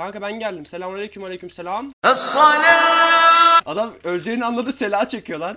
Kanka ben geldim. Selamünaleyküm aleyküm selam. Adam öleceğini anladı sela çekiyor lan.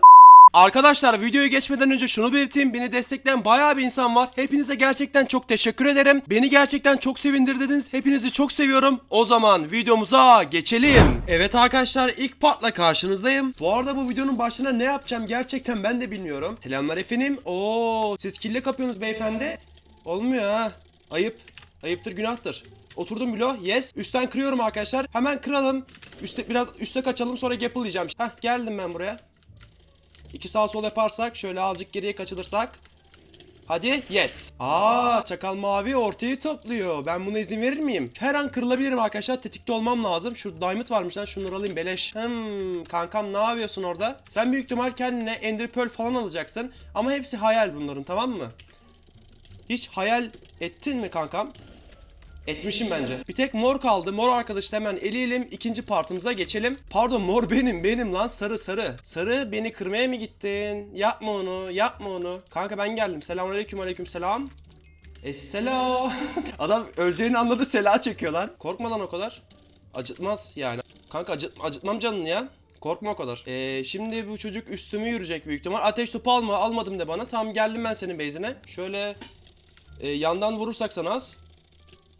Arkadaşlar videoya geçmeden önce şunu belirteyim. Beni destekleyen bayağı bir insan var. Hepinize gerçekten çok teşekkür ederim. Beni gerçekten çok sevindirdiniz. Hepinizi çok seviyorum. O zaman videomuza geçelim. Evet arkadaşlar ilk partla karşınızdayım. Bu arada bu videonun başına ne yapacağım gerçekten ben de bilmiyorum. Selamlar efendim. Oo, siz kille kapıyorsunuz beyefendi. Olmuyor ha. Ayıp. Ayıptır günahtır. Oturdum bilo. Yes. Üstten kırıyorum arkadaşlar. Hemen kıralım. Üste biraz üste kaçalım sonra yiyeceğim. Heh geldim ben buraya. İki sağ sol yaparsak şöyle azıcık geriye kaçılırsak. Hadi yes. Aa çakal mavi ortayı topluyor. Ben buna izin verir miyim? Her an kırılabilirim arkadaşlar. Tetikte olmam lazım. Şu diamond varmış lan şunları alayım beleş. Hmm kankam ne yapıyorsun orada? Sen büyük ihtimal kendine ender pearl falan alacaksın. Ama hepsi hayal bunların tamam mı? Hiç hayal ettin mi kankam? Etmişim bence. Bir tek mor kaldı. Mor arkadaşı hemen eleyelim. İkinci partımıza geçelim. Pardon mor benim benim lan sarı sarı. Sarı beni kırmaya mı gittin? Yapma onu yapma onu. Kanka ben geldim. Selamünaleyküm aleyküm selam. Esselam. Adam öleceğini anladı sela çekiyor lan. Korkma lan o kadar. Acıtmaz yani. Kanka acıt, acıtmam canını ya. Korkma o kadar. Ee, şimdi bu çocuk üstümü yürüyecek büyük ihtimal. Ateş topu alma almadım de bana. Tamam geldim ben senin base'ine. Şöyle e, yandan vurursak sana az.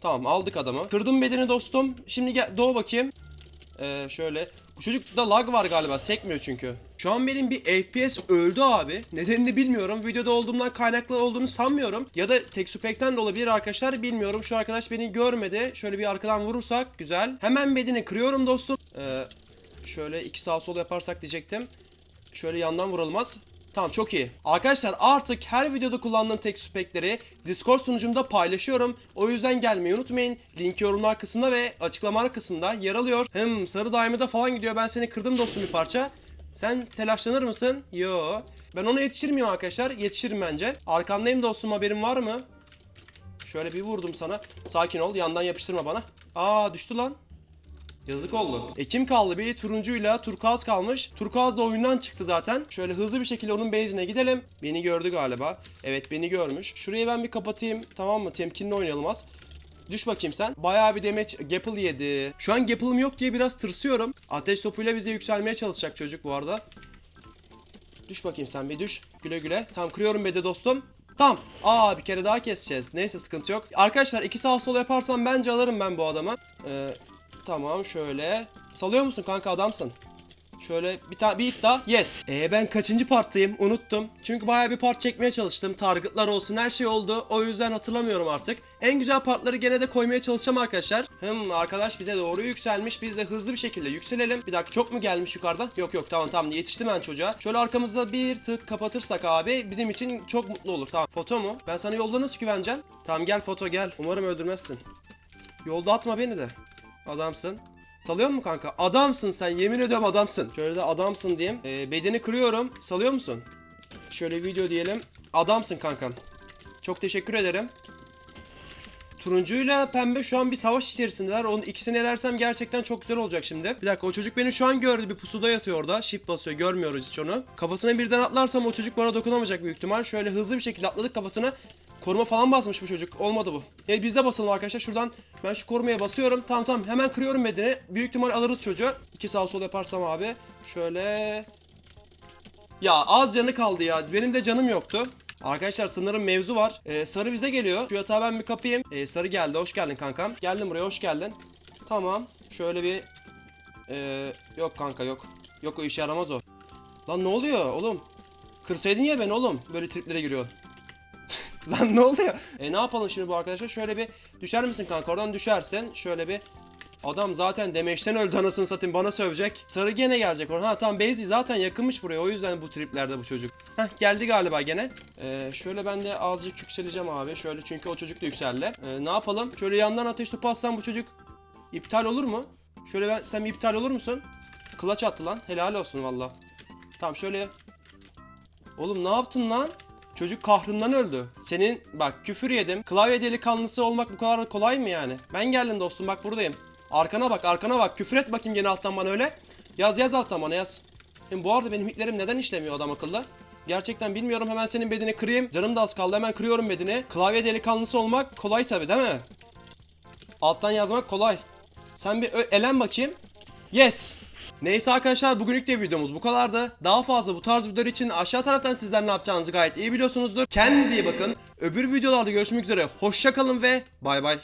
Tamam aldık adamı. Kırdım bedeni dostum. Şimdi gel doğu bakayım. Ee, şöyle. Bu çocukta lag var galiba. Sekmiyor çünkü. Şu an benim bir FPS öldü abi. Nedenini bilmiyorum. Videoda olduğumdan kaynaklı olduğunu sanmıyorum. Ya da Texupac'ten de olabilir arkadaşlar. Bilmiyorum. Şu arkadaş beni görmedi. Şöyle bir arkadan vurursak. Güzel. Hemen bedeni kırıyorum dostum. Ee, şöyle iki sağ sol yaparsak diyecektim. Şöyle yandan vuralım az. Tamam çok iyi. Arkadaşlar artık her videoda kullandığım tek spekleri Discord sunucumda paylaşıyorum. O yüzden gelmeyi unutmayın. Link yorumlar kısmında ve açıklamalar kısmında yer alıyor. Hem sarı diamond'a falan gidiyor. Ben seni kırdım dostum bir parça. Sen telaşlanır mısın? Yo. Ben ona yetişir miyim arkadaşlar? Yetişirim bence. Arkandayım dostum haberin var mı? Şöyle bir vurdum sana. Sakin ol yandan yapıştırma bana. Aa düştü lan. Yazık oldu. E kim kaldı? Bir turuncuyla turkuaz kalmış. Turkuaz da oyundan çıktı zaten. Şöyle hızlı bir şekilde onun base'ine gidelim. Beni gördü galiba. Evet beni görmüş. Şurayı ben bir kapatayım. Tamam mı? Temkinli oynayalım az. Düş bakayım sen. Bayağı bir damage Gapple yedi. Şu an Gapple'ım yok diye biraz tırsıyorum. Ateş topuyla bize yükselmeye çalışacak çocuk bu arada. Düş bakayım sen bir düş. Güle güle. Tamam kırıyorum bede dostum. Tamam. Aa bir kere daha keseceğiz. Neyse sıkıntı yok. Arkadaşlar iki sağ sol yaparsam bence alırım ben bu adamı. Ee, tamam şöyle. Salıyor musun kanka adamsın. Şöyle bir tane bir daha. Yes. Ee ben kaçıncı parttayım? Unuttum. Çünkü bayağı bir part çekmeye çalıştım. Targetlar olsun her şey oldu. O yüzden hatırlamıyorum artık. En güzel partları gene de koymaya çalışacağım arkadaşlar. Hım arkadaş bize doğru yükselmiş. Biz de hızlı bir şekilde yükselelim. Bir dakika çok mu gelmiş yukarıdan? Yok yok tamam tamam yetiştim ben çocuğa. Şöyle arkamızda bir tık kapatırsak abi bizim için çok mutlu olur. Tamam foto mu? Ben sana yolda nasıl güveneceğim? Tamam gel foto gel. Umarım öldürmezsin. Yolda atma beni de. Adamsın. Salıyor mu kanka? Adamsın sen yemin ediyorum adamsın. Şöyle de adamsın diyeyim. Ee, bedeni kırıyorum. Salıyor musun? Şöyle video diyelim. Adamsın kankam. Çok teşekkür ederim. Turuncuyla pembe şu an bir savaş içerisindeler. Onun ikisini elersem gerçekten çok güzel olacak şimdi. Bir dakika o çocuk beni şu an gördü. Bir pusuda yatıyor orada. Shift basıyor. Görmüyoruz hiç onu. Kafasına birden atlarsam o çocuk bana dokunamayacak büyük ihtimal. Şöyle hızlı bir şekilde atladık kafasına. Koruma falan basmış bu çocuk. Olmadı bu. Yani biz de basalım arkadaşlar. Şuradan ben şu korumaya basıyorum. Tamam tamam hemen kırıyorum bedeni. Büyük ihtimal alırız çocuğu. İki sağ sol yaparsam abi. Şöyle. Ya az canı kaldı ya. Benim de canım yoktu. Arkadaşlar sanırım mevzu var. Ee, sarı bize geliyor. Şu yatağı ben bir kapayım. Ee, sarı geldi. Hoş geldin kankam. Geldim buraya hoş geldin. Tamam. Şöyle bir... Ee, yok kanka yok. Yok o işe yaramaz o. Lan ne oluyor oğlum? Kırsaydın ya ben oğlum. Böyle triplere giriyor. Lan ne oluyor? E ne yapalım şimdi bu arkadaşlar? Şöyle bir düşer misin kanka? Oradan düşersin. Şöyle bir Adam zaten demeçten öldü anasını satayım bana sövecek. Sarı gene gelecek oradan. Ha tamam Beyzi zaten yakınmış buraya o yüzden bu triplerde bu çocuk. Heh geldi galiba gene. Ee, şöyle ben de azıcık yükseleceğim abi. Şöyle çünkü o çocuk da yükseldi. Ee, ne yapalım? Şöyle yandan ateş topu atsam bu çocuk iptal olur mu? Şöyle ben sen iptal olur musun? Kılaç attı lan. Helal olsun valla. Tamam şöyle. Oğlum ne yaptın lan? Çocuk kahrından öldü. Senin bak küfür yedim. Klavye delikanlısı olmak bu kadar kolay mı yani? Ben geldim dostum bak buradayım. Arkana bak arkana bak. Küfür et bakayım gene alttan bana öyle. Yaz yaz alttan bana yaz. Şimdi bu arada benim hitlerim neden işlemiyor adam akıllı? Gerçekten bilmiyorum hemen senin bedeni kırayım. Canım da az kaldı hemen kırıyorum bedeni. Klavye delikanlısı olmak kolay tabi değil mi? Alttan yazmak kolay. Sen bir elen bakayım. Yes. Neyse arkadaşlar bugünlük de videomuz bu kadardı. Daha fazla bu tarz videolar için aşağı taraftan sizler ne yapacağınızı gayet iyi biliyorsunuzdur. Kendinize iyi bakın. Öbür videolarda görüşmek üzere. Hoşça kalın ve bay bay.